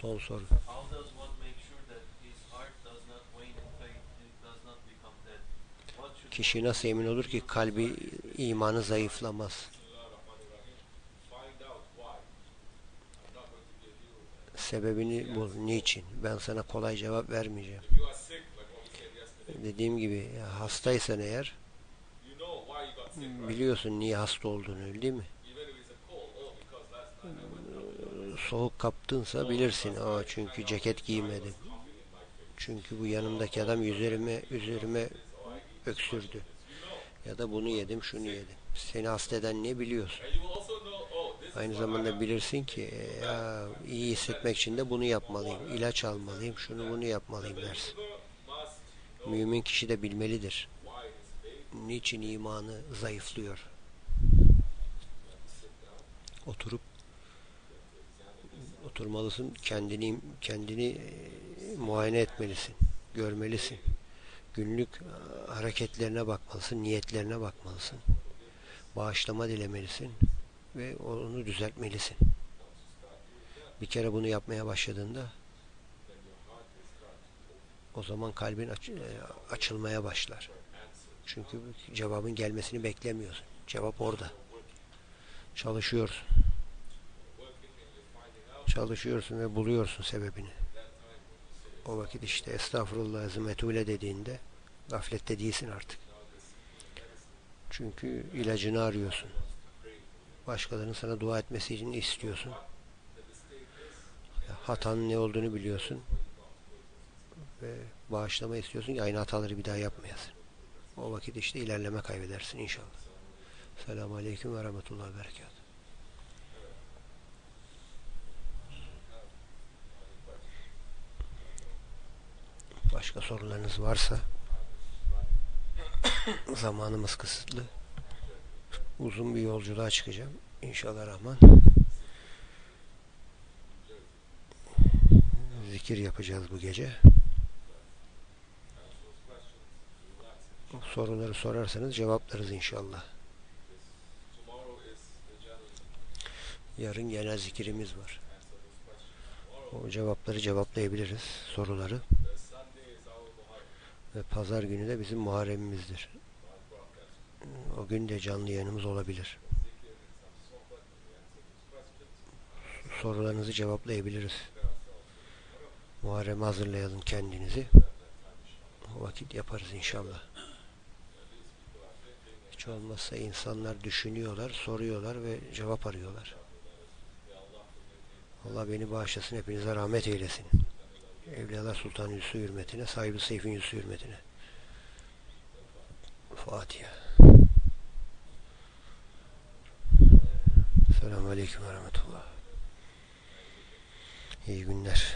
Son soru. Kişi nasıl emin olur ki kalbi imanı zayıflamaz? Sebebini bul. Niçin? Ben sana kolay cevap vermeyeceğim. Dediğim gibi hastaysan eğer biliyorsun niye hasta olduğunu değil mi? Soğuk kaptınsa bilirsin. Aa çünkü ceket giymedim. Çünkü bu yanımdaki adam üzerime üzerime öksürdü. Ya da bunu yedim, şunu yedim. Seni hasta eden ne biliyorsun? Aynı zamanda bilirsin ki e, ya iyi hissetmek için de bunu yapmalıyım. ilaç almalıyım, şunu bunu yapmalıyım dersin. Mümin kişi de bilmelidir. Niçin imanı zayıflıyor? Oturmalısın, kendini kendini e, muayene etmelisin, görmelisin. Günlük e, hareketlerine bakmalısın, niyetlerine bakmalısın. Bağışlama dilemelisin ve onu düzeltmelisin. Bir kere bunu yapmaya başladığında o zaman kalbin aç- e, açılmaya başlar. Çünkü cevabın gelmesini beklemiyorsun. Cevap orada. Çalışıyorsun. Çalışıyorsun ve buluyorsun sebebini. O vakit işte estağfurullah azmetule dediğinde gaflette değilsin artık. Çünkü ilacını arıyorsun. Başkalarının sana dua etmesi için istiyorsun. Hatanın ne olduğunu biliyorsun. Ve bağışlama istiyorsun ki aynı hataları bir daha yapmayasın. O vakit işte ilerleme kaybedersin inşallah. Selamun Aleyküm ve Rahmetullah ve Berekatuhu. Başka sorularınız varsa zamanımız kısıtlı. Uzun bir yolculuğa çıkacağım. İnşallah Rahman. Zikir yapacağız bu gece. Soruları sorarsanız cevaplarız inşallah. Yarın genel zikirimiz var. O cevapları cevaplayabiliriz, soruları. Ve pazar günü de bizim Muharremimizdir. O gün de canlı yayınımız olabilir. Sorularınızı cevaplayabiliriz. Muharrem'e hazırlayalım kendinizi. O vakit yaparız inşallah. Hiç olmazsa insanlar düşünüyorlar, soruyorlar ve cevap arıyorlar. Allah beni bağışlasın, hepinize rahmet eylesin. Evliyalar Sultan Yusuf hürmetine, sahibi Seyfin Yusuf hürmetine. Fatiha. Selamun Aleyküm ve Rahmetullah. İyi günler.